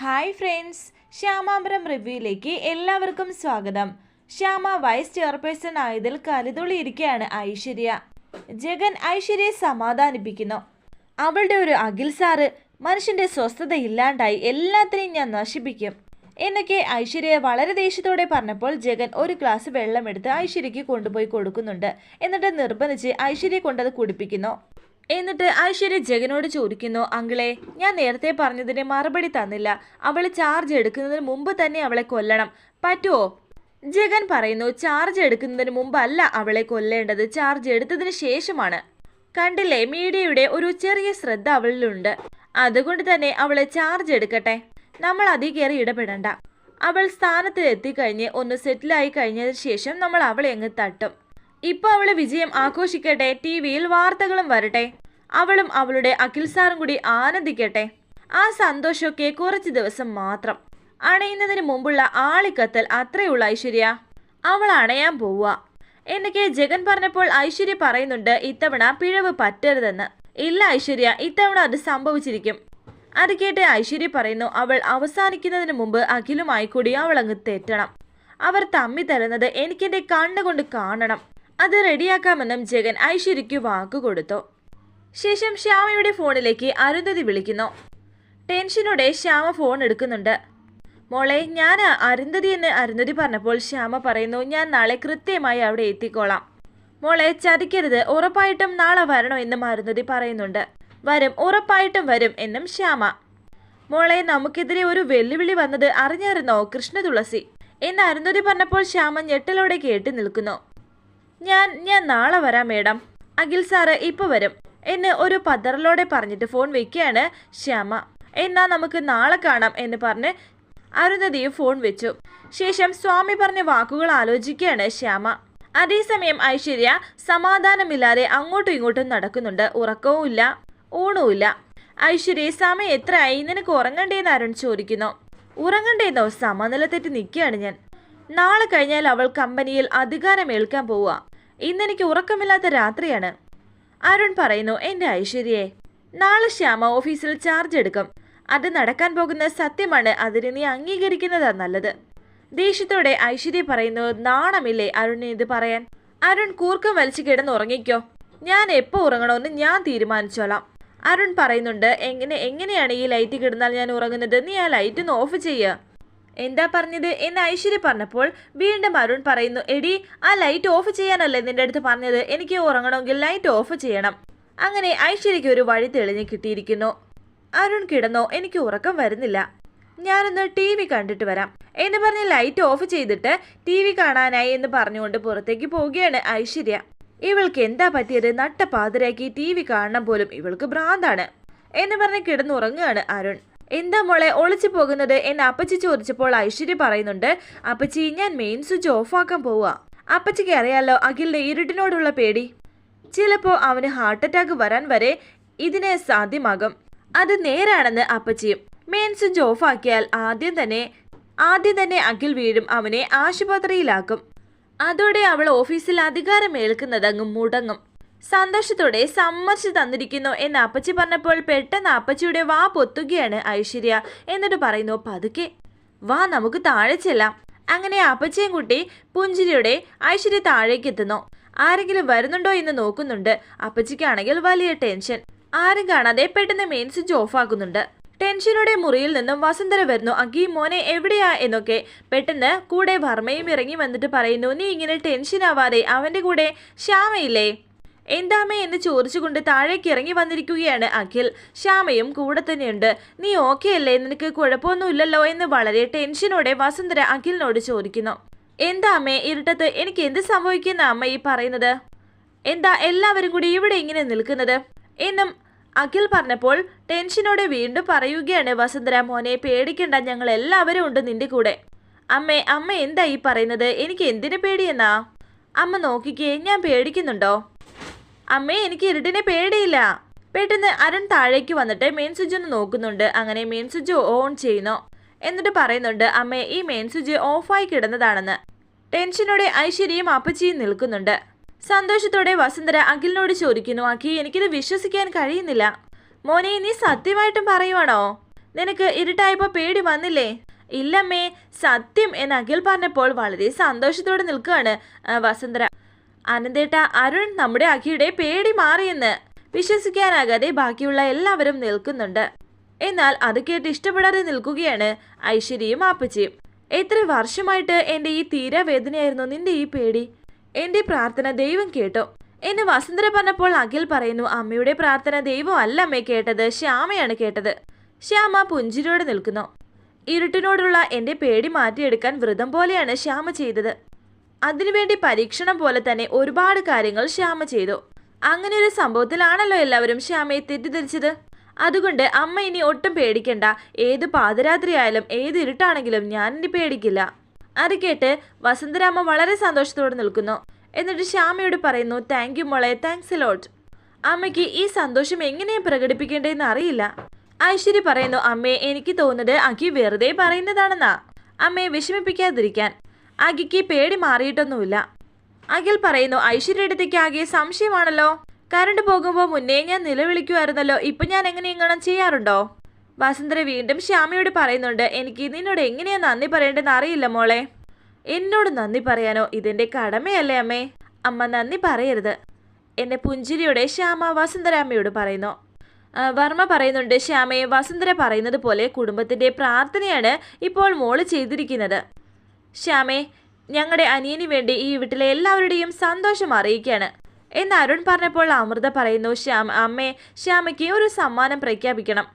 Hi friends ശ്യാമാമ്പരം റിവ്യൂയിലേക്ക് എല്ലാവർക്കും സ്വാഗതം. ശ്യാമ വൈസ് ചെയർപേഴ്സൺ ആയതിൽ കരുതുള്ളിയിരിക്കുകയാണ് ഐശ്വര്യ. ജഗൻ ഐശ്വര്യയെ സമാധാനിപ്പിക്കുന്നു. അവളുടെ ഒരു അഖിൽ സാറ് മനുഷ്യന്റെ സ്വസ്ഥത ഇല്ലാണ്ടായി എല്ലാത്തിനെയും ഞാൻ നശിപ്പിക്കും. എന്നൊക്കെ ഐശ്വര്യ വളരെ ദേഷ്യത്തോടെ പറഞ്ഞപ്പോൾ ജഗൻ ഒരു ഗ്ലാസ് വെള്ളമെടുത്ത് ഐശ്വര്യയ്ക്ക് കൊണ്ടുപോയി കൊടുക്കുന്നുണ്ട്. എന്നിട്ട് നിർബന്ധിച്ച് ഐശ്വര്യ കൊണ്ടത് കുടിപ്പിക്കുന്നു. എന്നിട്ട് ഐശ്വര്യ ജഗനോട് ചോദിക്കുന്നു അങ്കിളെ ഞാൻ നേരത്തെ പറഞ്ഞതിന് മറുപടി തന്നില്ല. അവൾ ചാർജ് എടുക്കുന്നതിന് മുമ്പ് തന്നെ അവളെ കൊല്ലണം. പറ്റുമോ ജഗൻ പറയുന്നു ചാർജ് എടുക്കുന്നതിന് മുമ്പല്ല അവളെ കൊല്ലേണ്ടത്. ചാർജ് എടുത്തതിന് ശേഷമാണ്. കണ്ടില്ലേ മീഡിയയുടെ ഒരു ചെറിയ ശ്രദ്ധ അവളിലുണ്ട്. അതുകൊണ്ട് തന്നെ അവളെ ചാർജ് എടുക്കട്ടെ. നമ്മൾ അതിൽ കയറി ഇടപെടണ്ട. അവൾ സ്ഥാനത്ത് എത്തിക്കഴിഞ്ഞ് ഒന്ന് സെറ്റിലായി കഴിഞ്ഞതിന് ശേഷം നമ്മൾ അവളെ അങ്ങ് തട്ടും. ഇപ്പൊ അവളെ വിജയം ആഘോഷിക്കട്ടെ. ടി വിയിൽ വാർത്തകളും വരട്ടെ. അവളും അവളുടെ അഖിൽ സാറും കൂടി ആനന്ദിക്കട്ടെ. ആ സന്തോഷമൊക്കെ കുറച്ച് ദിവസം മാത്രം. അണയുന്നതിന് മുമ്പുള്ള ആളിക്കത്തൽ അത്രയുള്ള ഐശ്വര്യ. അവൾ അണയാൻ പോവുക. എന്നൊക്കെ ജഗൻ പറഞ്ഞപ്പോൾ ഐശ്വര്യ പറയുന്നുണ്ട് ഇത്തവണ പിഴവ് പറ്റരുതെന്ന്. ഇല്ല ഐശ്വര്യ ഇത്തവണ അത് സംഭവിച്ചിരിക്കും. അത് കേട്ട് ഐശ്വര്യ പറയുന്നു അവൾ അവസാനിക്കുന്നതിന് മുമ്പ് അഖിലുമായി കൂടി അവൾ അങ്ങ് തെറ്റണം. അവർ തമ്മി തരുന്നത് എനിക്കെന്റെ കണ്ണുകൊണ്ട് കാണണം. അത് റെഡിയാക്കാമെന്നും ജഗൻ ഐശ്വര്യയ്ക്ക് വാക്കു കൊടുത്തു ശേഷം ശ്യാമയുടെ ഫോണിലേക്ക് അരുന്ധതി വിളിക്കുന്നു. ടെൻഷനോടെ ശ്യാമ ഫോൺ എടുക്കുന്നുണ്ട്. മോളെ ഞാൻ അരുന്ധതി എന്ന് അരുന്ധതി പറഞ്ഞപ്പോൾ ശ്യാമ പറയുന്നു ഞാൻ നാളെ കൃത്യമായി അവിടെ എത്തിക്കോളാം. മോളെ ചതിക്കരുത്. ഉറപ്പായിട്ടും നാളെ വരണോ എന്നും അരുന്ധതി പറയുന്നുണ്ട്. വരും ഉറപ്പായിട്ടും വരും എന്നും ശ്യാമ. മോളെ നമുക്കെതിരെ ഒരു വെല്ലുവിളി വന്നത് അറിഞ്ഞായിരുന്നോ കൃഷ്ണ തുളസി? എന്ന് അരുന്ധതി പറഞ്ഞപ്പോൾ ശ്യാമ ഞെട്ടലോടെ കേട്ട് നിൽക്കുന്നു. ഞാൻ ഞാൻ നാളെ വരാം മേഡം. അഖിൽ സാറ് ഇപ്പൊ വരും. എന്ന് ഒരു പതറലോടെ പറഞ്ഞിട്ട് ഫോൺ വെക്കുകയാണ് ശ്യാമ. എന്നാ നമുക്ക് നാളെ കാണാം എന്ന് പറഞ്ഞ് അരുന്ധതിയും ഫോൺ വെച്ചു. ശേഷം സ്വാമി പറഞ്ഞ വാക്കുകൾ ആലോചിക്കുകയാണ് ശ്യാമ. അതേസമയം ഐശ്വര്യ സമാധാനമില്ലാതെ അങ്ങോട്ടും ഇങ്ങോട്ടും നടക്കുന്നുണ്ട്. ഉറക്കവുമില്ല ഊണുമില്ല ഐശ്വര്യ സമയം എത്രയായി? നിനക്ക് ഉറങ്ങണ്ടേന്ന് അരുൺ ചോദിക്കുന്നു. ഉറങ്ങണ്ടേന്നോ? സമനില തെറ്റി നിൽക്കുകയാണ് ഞാൻ. നാളെ കഴിഞ്ഞാൽ അവൾ കമ്പനിയിൽ അധികാരം ഏൽക്കാൻ പോവുക. ഇന്നെനിക്ക് ഉറക്കമില്ലാത്ത രാത്രിയാണ്. അരുൺ പറയുന്നു എന്റെ ഐശ്വര്യയെ നാളെ ശ്യാമ ഓഫീസിൽ ചാർജ് എടുക്കും. അത് നടക്കാൻ പോകുന്ന സത്യമാണ് അതിന് നീ അംഗീകരിക്കുന്നതാ നല്ലത്. ദേഷ്യത്തോടെ ഐശ്വര്യ പറയുന്നു നാണമില്ലേ അരുണിന് ഇത് പറയാൻ? അരുൺ കൂർക്കം വലിച്ചു കിടന്ന് ഉറങ്ങിക്കോ. ഞാൻ എപ്പോ ഉറങ്ങണമെന്ന് ഞാൻ തീരുമാനിച്ചോളാം. അരുൺ പറയുന്നുണ്ട് എങ്ങനെ എങ്ങനെയാണ് ഈ ലൈറ്റ് കിടന്നാൽ ഞാൻ ഉറങ്ങുന്നത്? നീ ആ ലൈറ്റ് ഒന്ന് ഓഫ് ചെയ്യുക എന്താ പറഞ്ഞത് എന്ന് ഐശ്വര്യ പറഞ്ഞപ്പോൾ വീണ്ടും അരുൺ പറയുന്നു എടി ആ ലൈറ്റ് ഓഫ് ചെയ്യാനല്ലേ നിന്റെ അടുത്ത് പറഞ്ഞത്? എനിക്ക് ഉറങ്ങണമെങ്കിൽ ലൈറ്റ് ഓഫ് ചെയ്യണം. അങ്ങനെ ഐശ്വര്യയ്ക്ക് ഒരു വഴി തെളിഞ്ഞ് കിട്ടിയിരിക്കുന്നു. അരുൺ കിടന്നോ എനിക്ക് ഉറക്കം വരുന്നില്ല. ഞാനൊന്ന് ടി വി കണ്ടിട്ട് വരാം. എന്ന് പറഞ്ഞ് ലൈറ്റ് ഓഫ് ചെയ്തിട്ട് ടി വി കാണാനായി എന്ന് പറഞ്ഞുകൊണ്ട് പുറത്തേക്ക് പോവുകയാണ് ഐശ്വര്യ. ഇവൾക്ക് എന്താ പറ്റിയത്? നട്ട പാതിരാക്കി ടി വി കാണണം പോലും ഇവൾക്ക് ഭ്രാന്താണ്. എന്ന് പറഞ്ഞ് കിടന്നുറങ്ങുകയാണ് അരുൺ. എന്താ മോളെ ഒളിച്ചു പോകുന്നത് എന്ന് അപ്പച്ചി ചോദിച്ചപ്പോൾ ഐശ്വര്യ പറയുന്നുണ്ട് അപ്പച്ചി ഞാൻ മെയിൻ സ്വിച്ച് ഓഫാക്കാൻ പോവുക അപ്പച്ചിക്ക് അറിയാലോ അഖിലിന്റെ ഇരുട്ടിനോടുള്ള പേടി. ചിലപ്പോ അവന് ഹാർട്ട് അറ്റാക്ക് വരാൻ വരെ ഇതിനെ സാധ്യമാകും. അത് നേരാണെന്ന് അപ്പച്ചിയും. മെയിൻ സ്വിച്ച് ഓഫാക്കിയാൽ ആദ്യം തന്നെ ആദ്യം തന്നെ അഖിൽ വീഴും അവനെ ആശുപത്രിയിലാക്കും. അതോടെ അവൾ ഓഫീസിൽ അധികാരം ഏൽക്കുന്നത് അങ്ങ് മുടങ്ങും. സന്തോഷത്തോടെ സമ്മതിച്ചു തന്നിരിക്കുന്നു എന്ന് അപ്പച്ചി പറഞ്ഞപ്പോൾ പെട്ടെന്ന് അപ്പച്ചിയുടെ വാ പൊത്തുകയാണ് ഐശ്വര്യ. എന്നിട്ട് പറയുന്നു പതുക്കെ. വാ നമുക്ക് താഴെ ചെല്ലാം. അങ്ങനെ അപ്പച്ചയും കുട്ടി പുഞ്ചിരിയുടെ ഐശ്വര്യ താഴേക്ക് എത്തുന്നു. ആരെങ്കിലും വരുന്നുണ്ടോ എന്ന് നോക്കുന്നുണ്ട്. അപ്പച്ചിക്കാണെങ്കിൽ വലിയ ടെൻഷൻ. ആരും കാണാതെ പെട്ടെന്ന് മെയിൻ സ്വിച്ച് ഓഫ് ആക്കുന്നുണ്ട്. ടെൻഷനോടെ മുറിയിൽ നിന്നും വസന്തര വരുന്നു. അഗി മോനെ എവിടെയാ? എന്നൊക്കെ. പെട്ടെന്ന് കൂടെ വർമ്മയും ഇറങ്ങി വന്നിട്ട് പറയുന്നു നീ ഇങ്ങനെ ടെൻഷൻ ആവാതെ അവന്റെ കൂടെ ശ്യാമയില്ലേ? എന്താമേ എന്ന് ചോദിച്ചുകൊണ്ട് താഴേക്ക് ഇറങ്ങി വന്നിരിക്കുകയാണ് അഖിൽ. ശ്യാമയും കൂടെ തന്നെയുണ്ട്. നീ ഓക്കെ അല്ലേ? നിനക്ക് കുഴപ്പമൊന്നുമില്ലല്ലോ എന്ന് വളരെ ടെൻഷനോടെ വസുന്ധര അഖിലിനോട് ചോദിക്കുന്നു. എന്താമേ ഇരുട്ടത്ത് എനിക്ക് എന്ത് സംഭവിക്കുന്ന അമ്മ ഈ പറയുന്നത്? എന്താ എല്ലാവരും കൂടി ഇവിടെ ഇങ്ങനെ നിൽക്കുന്നത്? എന്നും അഖിൽ പറഞ്ഞപ്പോൾ ടെൻഷനോടെ വീണ്ടും പറയുകയാണ് വസുന്ധര മോനെ പേടിക്കണ്ട ഞങ്ങൾ എല്ലാവരും ഉണ്ട് നിന്റെ കൂടെ. അമ്മേ അമ്മ എന്താ ഈ പറയുന്നത്? എനിക്ക് എന്തിനു പേടിയെന്നാ? അമ്മ നോക്കിക്കേ ഞാൻ പേടിക്കുന്നുണ്ടോ? അമ്മേ എനിക്ക് ഇരുട്ടിനെ പേടിയില്ല. പെട്ടെന്ന് അരൺ താഴേക്ക് വന്നിട്ട് മെയിൻ സ്വിച്ച് ഒന്ന് നോക്കുന്നുണ്ട്. അങ്ങനെ മെയിൻ സ്വിച്ച് ഓൺ ചെയ്യുന്നു. എന്നിട്ട് പറയുന്നുണ്ട് അമ്മേ ഈ മെയിൻ സ്വിച്ച് ഓഫായി കിടന്നതാണെന്ന്. ടെൻഷനോടെ ഐശ്വര്യയും അപ്പച്ചിയും നിൽക്കുന്നുണ്ട്. സന്തോഷത്തോടെ വസുന്ധര അഖിലിനോട് ചോദിക്കുന്നു അഖി എനിക്കിത് വിശ്വസിക്കാൻ കഴിയുന്നില്ല. മോനെ നീ സത്യമായിട്ടും പറയുവാണോ? നിനക്ക് ഇരുട്ടായപ്പോൾ പേടി വന്നില്ലേ? ഇല്ലമ്മേ സത്യം എന്ന് അഖിൽ പറഞ്ഞപ്പോൾ വളരെ സന്തോഷത്തോടെ നിൽക്കുകയാണ് വസുന്ധര അനന്തേട്ട അരുൺ നമ്മുടെ അഖിയുടെ പേടി മാറിയെന്ന് വിശ്വസിക്കാനാകാതെ ബാക്കിയുള്ള എല്ലാവരും നിൽക്കുന്നുണ്ട്. എന്നാൽ അത് കേട്ട് ഇഷ്ടപ്പെടാതെ നിൽക്കുകയാണ് ഐശ്വര്യയും ആപ്പച്ചിയും. എത്ര വർഷമായിട്ട് എന്റെ ഈ തീരവേദനയായിരുന്നു നിന്റെ ഈ പേടി? എന്റെ പ്രാർത്ഥന ദൈവം കേട്ടോ. എന്നെ വസുന്ധര പറഞ്ഞപ്പോൾ അഖിൽ പറയുന്നു അമ്മയുടെ പ്രാർത്ഥന ദൈവം അല്ല അമ്മേ കേട്ടത് ശ്യാമയാണ് കേട്ടത്. ശ്യാമ പുഞ്ചിരിയോടെ നിൽക്കുന്നു. ഇരുട്ടിനോടുള്ള എന്റെ പേടി മാറ്റിയെടുക്കാൻ വ്രതം പോലെയാണ് ശ്യാമ ചെയ്തത്. അതിനുവേണ്ടി പരീക്ഷണം പോലെ തന്നെ ഒരുപാട് കാര്യങ്ങൾ ശ്യാമ ചെയ്തു. അങ്ങനെ ഒരു സംഭവത്തിലാണല്ലോ എല്ലാവരും ശ്യാമയെ തെറ്റിദ്ധരിച്ചത്. അതുകൊണ്ട് അമ്മ ഇനി ഒട്ടും പേടിക്കണ്ട. ഏത് പാതിരാത്രിയായാലും ഏത് ഇരുട്ടാണെങ്കിലും ഞാൻ ഇനി പേടിക്കില്ല. അത് കേട്ട് വസന്തരാമ വളരെ സന്തോഷത്തോടെ നിൽക്കുന്നു. എന്നിട്ട് ശ്യാമയോട് പറയുന്നു താങ്ക് യു മോളെ താങ്ക്സ് ലോട്ട് അമ്മയ്ക്ക് ഈ സന്തോഷം എങ്ങനെയും പ്രകടിപ്പിക്കേണ്ടതെന്ന് അറിയില്ല. ഐശ്വര്യ പറയുന്നു അമ്മയെ എനിക്ക് തോന്നുന്നത് അഖി വെറുതെ പറയുന്നതാണെന്നാ. അമ്മയെ വിഷമിപ്പിക്കാതിരിക്കാൻ. അഖിക്ക് പേടി മാറിയിട്ടൊന്നുമില്ല. അഖിൽ പറയുന്നു ഐശ്വര്യയുടെ അടുത്തേക്ക് ആകെ സംശയമാണല്ലോ. കറണ്ട് പോകുമ്പോൾ മുന്നേ ഞാൻ നിലവിളിക്കുമായിരുന്നല്ലോ ഇപ്പൊ ഞാൻ എങ്ങനെ ഇങ്ങനെ ചെയ്യാറുണ്ടോ? വസുന്ധര വീണ്ടും ശ്യാമയോട് പറയുന്നുണ്ട് എനിക്ക് നിന്നോട് എങ്ങനെയാ നന്ദി പറയേണ്ടതെന്ന് അറിയില്ല മോളെ. എന്നോട് നന്ദി പറയാനോ? ഇതെന്റെ കടമയല്ലേ അമ്മേ. അമ്മ നന്ദി പറയരുത്. എന്നെ പുഞ്ചിരിയോടെ ശ്യാമ വസുന്ധരാമ്മയോട് പറയുന്നു. വർമ്മ പറയുന്നുണ്ട് ശ്യാമയെ വസുന്ധര പറയുന്നത് പോലെ കുടുംബത്തിന്റെ പ്രാർത്ഥനയാണ് ഇപ്പോൾ മോൾ ചെയ്തിരിക്കുന്നത്. ശ്യാമേ ഞങ്ങളുടെ അനിയന് വേണ്ടി ഈ വീട്ടിലെ എല്ലാവരുടെയും സന്തോഷം അറിയിക്കുകയാണ് എന്ന് അരുൺ പറഞ്ഞപ്പോൾ അമൃത പറയുന്നു ശ്യാം അമ്മേ ശ്യാമയ്ക്ക് ഒരു സമ്മാനം പ്രഖ്യാപിക്കണം.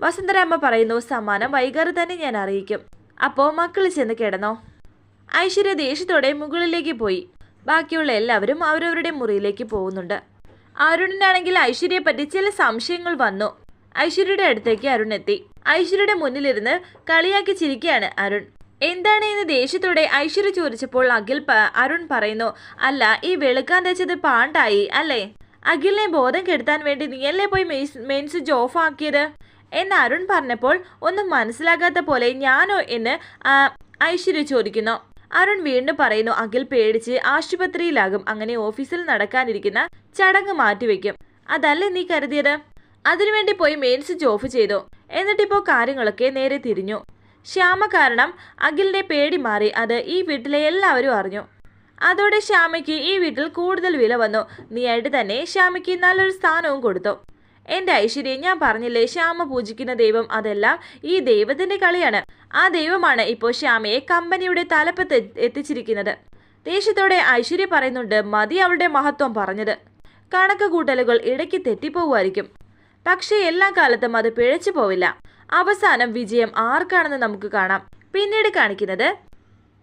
വസുന്ധരാമ്മ പറയുന്നു സമ്മാനം വൈകാതെ തന്നെ ഞാൻ അറിയിക്കും. അപ്പോൾ മക്കൾ ചെന്ന് കിടന്നോ. ഐശ്വര്യ ദേഷ്യത്തോടെ മുകളിലേക്ക് പോയി. ബാക്കിയുള്ള എല്ലാവരും അവരവരുടെ മുറിയിലേക്ക് പോകുന്നുണ്ട്. അരുണിനാണെങ്കിൽ ഐശ്വര്യയെ പറ്റി ചില സംശയങ്ങൾ വന്നു. ഐശ്വര്യയുടെ അടുത്തേക്ക് അരുൺ എത്തി. ഐശ്വര്യയുടെ മുന്നിലിരുന്ന് കളിയാക്കി ചിരിക്കുകയാണ് അരുൺ. എന്താണ് എന്ന് ദേഷ്യത്തോടെ ഐശ്വര്യ ചോദിച്ചപ്പോൾ അഖിൽ അരുൺ പറയുന്നു അല്ല ഈ വെളുക്കാൻ തെച്ചത് പാണ്ടായി അല്ലേ? അഖിലിനെ ബോധം കെടുത്താൻ വേണ്ടി നീയല്ലേ പോയി മെയിൻസ് ഓഫ് ആക്കിയത്? എന്ന് അരുൺ പറഞ്ഞപ്പോൾ ഒന്നും മനസ്സിലാകാത്ത പോലെ ഞാനോ എന്ന് ഐശ്വര്യ ചോദിക്കുന്നു. അരുൺ വീണ്ടും പറയുന്നു അഖിൽ പേടിച്ച് ആശുപത്രിയിലാകും. അങ്ങനെ ഓഫീസിൽ നടക്കാനിരിക്കുന്ന ചടങ്ങ് മാറ്റിവെക്കും. അതല്ലേ നീ കരുതിയത്? അതിനുവേണ്ടി പോയി മെയിൻസ് ഓഫ് ചെയ്തു. എന്നിട്ടിപ്പോൾ കാര്യങ്ങളൊക്കെ നേരെ തിരിഞ്ഞു. ശ്യാമ കാരണം അഖിലിന്റെ പേടി മാറി. അത് ഈ വീട്ടിലെ എല്ലാവരും അറിഞ്ഞു. അതോടെ ശ്യാമയ്ക്ക് ഈ വീട്ടിൽ കൂടുതൽ വില വന്നു. നീയായിട്ട് തന്നെ ശ്യാമയ്ക്ക് നല്ലൊരു സ്ഥാനവും കൊടുത്തു. എന്റെ ഐശ്വര്യം ഞാൻ പറഞ്ഞില്ലേ ശ്യാമ പൂജിക്കുന്ന ദൈവം അതെല്ലാം ഈ ദൈവത്തിന്റെ കളിയാണ്. ആ ദൈവമാണ് ഇപ്പോൾ ശ്യാമയെ കമ്പനിയുടെ തലപ്പത്ത് എത്തിച്ചിരിക്കുന്നത്. ദേഷ്യത്തോടെ ഐശ്വര്യ പറയുന്നുണ്ട് മതി അവളുടെ മഹത്വം പറഞ്ഞത്. കണക്ക് കൂട്ടലുകൾ ഇടയ്ക്ക് തെറ്റിപ്പോവുമായിരിക്കും. പക്ഷേ എല്ലാ കാലത്തും അത് പിഴച്ചു പോവില്ല. അവസാനം വിജയം ആർക്കാണെന്ന് നമുക്ക് കാണാം. പിന്നീട് കാണിക്കുന്നത്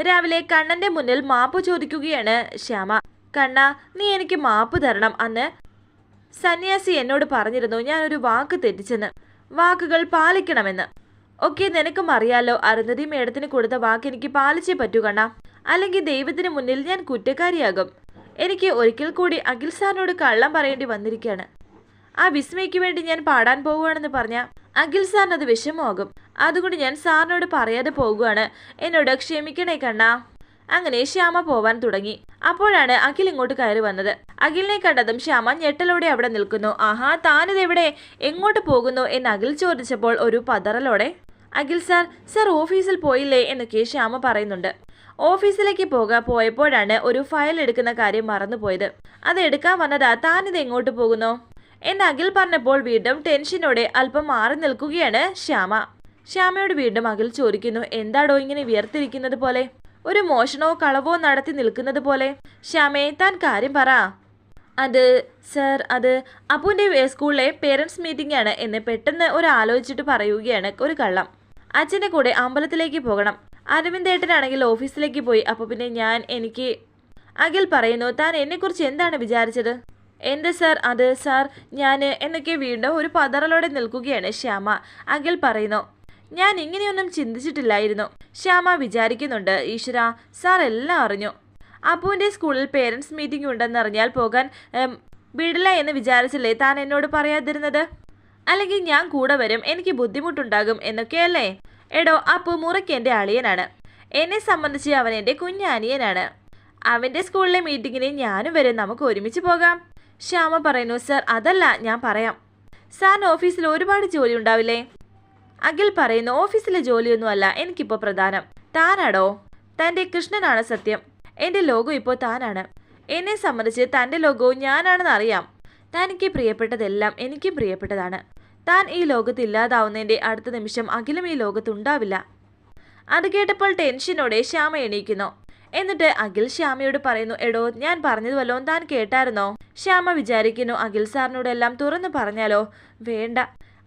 രാവിലെ കണ്ണന്റെ മുന്നിൽ മാപ്പ് ചോദിക്കുകയാണ് ശ്യാമ. കണ്ണ നീ എനിക്ക് മാപ്പ് തരണം. അന്ന് സന്യാസി എന്നോട് പറഞ്ഞിരുന്നു ഞാനൊരു വാക്ക് തെറ്റിച്ചെന്ന്. വാക്കുകൾ പാലിക്കണമെന്ന്. ഒക്കെ നിനക്കും അറിയാലോ അരുന്ധതി മേഡത്തിന് കൊടുത്ത വാക്ക് എനിക്ക് പാലിച്ചേ പറ്റൂ കണ്ണ. അല്ലെങ്കിൽ ദൈവത്തിന് മുന്നിൽ ഞാൻ കുറ്റക്കാരിയാകും. എനിക്ക് ഒരിക്കൽ കൂടി അഖിൽ സാറിനോട് കള്ളം പറയേണ്ടി വന്നിരിക്കുകയാണ്. ആ വിസ്മയ്ക്ക് വേണ്ടി ഞാൻ പാടാൻ പോവുകയാണെന്ന് പറഞ്ഞ അഖിൽ സാറിന് അത് വിഷമമാകും. അതുകൊണ്ട് ഞാൻ സാറിനോട് പറയാതെ പോകുകയാണ് എന്നോട് ക്ഷമിക്കണേ കണ്ണ. അങ്ങനെ ശ്യാമ പോവാൻ തുടങ്ങി. അപ്പോഴാണ് അഖിൽ ഇങ്ങോട്ട് കയറി വന്നത്. അഖിലിനെ കണ്ടതും ശ്യാമ ഞെട്ടലോടെ അവിടെ നിൽക്കുന്നു. ആഹാ താനിതെവിടെ എങ്ങോട്ട് പോകുന്നു എന്ന് അഖിൽ ചോദിച്ചപ്പോൾ ഒരു പതറലോടെ അഖിൽ സാർ സാർ ഓഫീസിൽ പോയില്ലേ? എന്നൊക്കെ ശ്യാമ പറയുന്നുണ്ട്. ഓഫീസിലേക്ക് പോകാൻ പോയപ്പോഴാണ് ഒരു ഫയൽ എടുക്കുന്ന കാര്യം മറന്നുപോയത്. അത് എടുക്കാൻ വന്നതാ താനിത് എങ്ങോട്ട് പോകുന്നു? എന്ന് അഖിൽ പറഞ്ഞപ്പോൾ വീണ്ടും ടെൻഷനോടെ അല്പം മാറി നിൽക്കുകയാണ് ശ്യാമ. ശ്യാമയോട് വീണ്ടും അഖിൽ ചോദിക്കുന്നു എന്താടോ ഇങ്ങനെ വിയർത്തിരിക്കുന്നത് പോലെ? ഒരു മോഷണമോ കളവോ നടത്തി നിൽക്കുന്നത് പോലെ? ശ്യാമയെ താൻ കാര്യം പറ. അത് സർ അത് അപ്പുവിന്റെ സ്കൂളിലെ പേരൻസ് മീറ്റിംഗ് ആണ് എന്ന് പെട്ടെന്ന് ഒരു ആലോചിച്ചിട്ട് പറയുകയാണ് ഒരു കള്ളം. അച്ഛന്റെ കൂടെ അമ്പലത്തിലേക്ക് പോകണം. അരവിന്ദേട്ടനാണെങ്കിൽ ഓഫീസിലേക്ക് പോയി അപ്പോൾ പിന്നെ ഞാൻ എനിക്ക് അഖിൽ പറയുന്നു താൻ എന്നെക്കുറിച്ച് എന്താണ് വിചാരിച്ചത്? എന്ത് സാർ? അത് സാർ ഞാൻ എന്നൊക്കെ വീണ്ടും ഒരു പതറലോടെ നിൽക്കുകയാണ് ശ്യാമ. അഖിൽ പറയുന്നു ഞാൻ ഇങ്ങനെയൊന്നും ചിന്തിച്ചിട്ടില്ലായിരുന്നു. ശ്യാമ വിചാരിക്കുന്നുണ്ട് ഈശ്വര സാർ എല്ലാം അറിഞ്ഞു. അപ്പുവിന്റെ സ്കൂളിൽ പേരൻസ് മീറ്റിംഗ് ഉണ്ടെന്നറിഞ്ഞാൽ പോകാൻ വിടില്ല എന്ന് വിചാരിച്ചില്ലേ താൻ എന്നോട് പറയാതിരുന്നത്? അല്ലെങ്കിൽ ഞാൻ കൂടെ വരും എനിക്ക് ബുദ്ധിമുട്ടുണ്ടാകും എന്നൊക്കെയല്ലേ എടോ അപ്പു മുറയ്ക്ക് എന്റെ അളിയനാണ്. എന്നെ സംബന്ധിച്ച് അവൻ എന്റെ കുഞ്ഞാനിയനാണ്. അവന്റെ സ്കൂളിലെ മീറ്റിങ്ങിന് ഞാനും വരും നമുക്ക് ഒരുമിച്ച് പോകാം. ശ്യാമ പറയുന്നു സർ അതല്ല ഞാൻ പറയാം. സാറിന് ഓഫീസിൽ ഒരുപാട് ജോലി ഉണ്ടാവില്ലേ? അഖിൽ പറയുന്നു ഓഫീസിലെ ജോലിയൊന്നുമല്ല എനിക്കിപ്പോൾ പ്രധാനം. താനാടോ? തന്റെ കൃഷ്ണനാണ് സത്യം. എന്റെ ലോകം ഇപ്പോൾ താനാണ്. എന്നെ സംബന്ധിച്ച് തന്റെ ലോകവും ഞാനാണെന്ന് അറിയാം. തനിക്ക് പ്രിയപ്പെട്ടതെല്ലാം എനിക്കും പ്രിയപ്പെട്ടതാണ്. താൻ ഈ ലോകത്ത് ഇല്ലാതാവുന്നതിന്റെ അടുത്ത നിമിഷം അഖിലും ഈ ലോകത്തുണ്ടാവില്ല അത് കേട്ടപ്പോൾ ടെൻഷനോടെ ശ്യാമ എണീക്കുന്നു. എന്നിട്ട് അഖിൽ ശ്യാമയോട് പറയുന്നു എടോ ഞാൻ പറഞ്ഞത് വല്ലതും താൻ കേട്ടായിരുന്നോ? ശ്യാമ വിചാരിക്കുന്നു അഖിൽ സാറിനോട് എല്ലാം തുറന്നു പറഞ്ഞാലോ? വേണ്ട.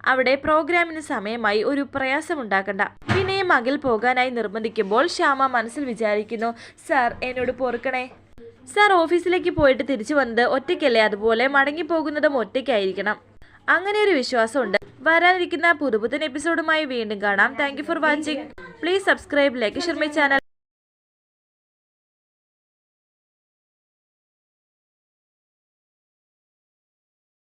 അവിടെ പ്രോഗ്രാമിന് സമയമായി ഒരു പ്രയാസമുണ്ടാക്കണ്ട. പിന്നെയും അഖിൽ പോകാനായി നിർബന്ധിക്കുമ്പോൾ ശ്യാമ മനസ്സിൽ വിചാരിക്കുന്നു സാർ എന്നോട് പൊറുക്കണേ. സാർ ഓഫീസിലേക്ക് പോയിട്ട് തിരിച്ചു വന്നത് ഒറ്റയ്ക്കല്ലേ? അതുപോലെ മടങ്ങിപ്പോകുന്നതും ഒറ്റയ്ക്കായിരിക്കണം. അങ്ങനെ ഒരു വിശ്വാസമുണ്ട്. വരാനിരിക്കുന്ന പുതുപുത്തൻ എപ്പിസോഡുമായി വീണ്ടും കാണാം. Thank for watching please subscribe like channel